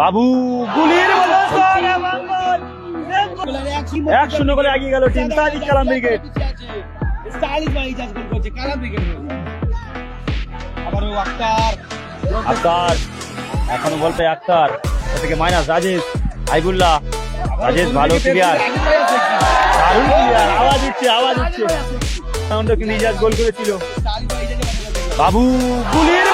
বাবু গুলির এক শূন্য করে এগিয়ে গেল টিম সাদিক কালাম ব্রিগেড। আক্তার। এখনও বল পায় আক্তার। থেকে মাইনাস রাজেশ আইবুল্লাহ রাজেশ ভালো ক্লিয়ার দারুণ ক্লিয়ার আওয়াজ দিচ্ছে আওয়াজ দিচ্ছে। রাউন্ডে কিন্তু ইজাজ গোল করেছিল? বাবু গুলির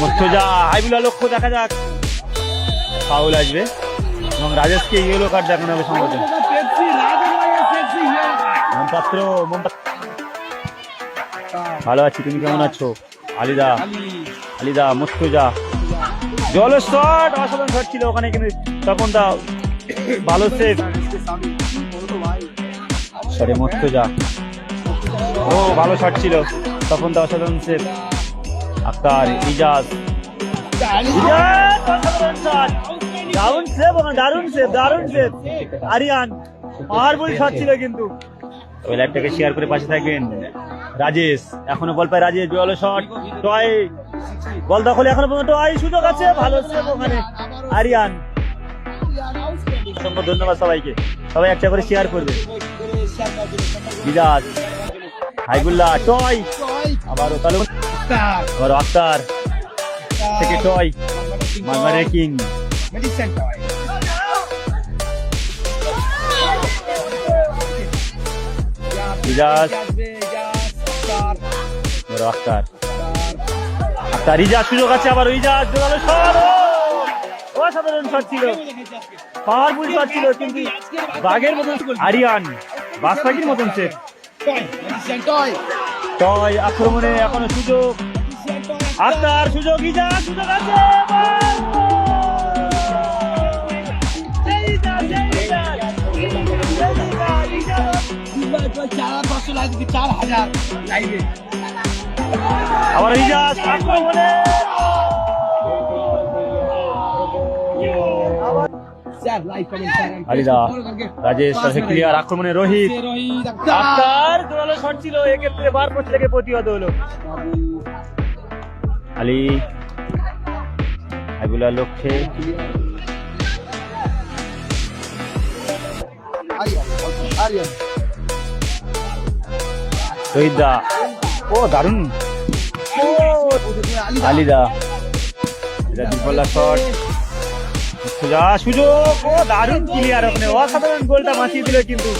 মর্তজা আইবুল্লাহ লক্ষ্য দেখা যাক। ফাউল আসবে। এবং রাজেশকে ইয়েলো কার্ড দেখানো হবে সম্ভবত পেপসি রাজেশ ভাই পেপসি মন পাত্র ভালো আছি তুমি কেমন আছো? আলিদা আলিদা মুস্তুজা জলের শট অসাধারণ শট ছিল ওখানে কিন্তু তখন দা ভালো সেভ সরি মুস্তুজা ও, ভালো শট ছিল। তখন দা অসাধারণ সেভ আক্তার, ইজাজ। শট দারুণ সেভ দারুণ সেভ দারুণ সেভ আরিয়ান মার্বল শট ছিল কিন্তু। ওই লাইভটাকে শেয়ার করে পাশে থাকবেন রাজেশ। এখনও বল পায় রাজেশ জল শট টয় বল দখলে এখনও পর্যন্ত টয় সুযোগ আছে। ভালো সেভ ওখানে আরিয়ান। অসংখ্য ধন্যবাদ সবাইকে। সবাই একটা করে শেয়ার করবে। মিজাজ হাইবুল্লাহ টয়। আবারও তাহলে আবারও আক্তার। থেকে টয়। মারমারের কিং মেডিসিন টয়। ইজাজ আক্তার আক্তার। আক্তার ইজাজ সুযোগ আছে আবার ইজাজ জোরালো শট। অসাধারণ শট ছিল। পাওয়ারফুল শট ছিল কিন্তু বাঘের মতন আরিয়ান। বাস পাখির মতন সেট টয় আক্রমণে এখনও সুযোগ। আক্তার সুযোগ ইজাজ সুযোগ আছে আবার ইজাজ আক্রমণে। আলিদা রাজেশ তাকে ক্লিয়ার আক্রমণে রোহিত। রোহিত আক্তার আক্তার জোরালো শট ছিল এক্ষেত্রে বার পোস্ট থেকে প্রতিহত হলো। আলী আইবুল্লাহ লক্ষ্যে। আরিয়ান রোহিত দা ও দারুণ আলিদা। এটা দুপল্লা শট। সুযোগ ও দারুণ ক্লিয়ার ওখানে অসাধারণ গোলটা বাঁচিয়ে দিল কিন্তু।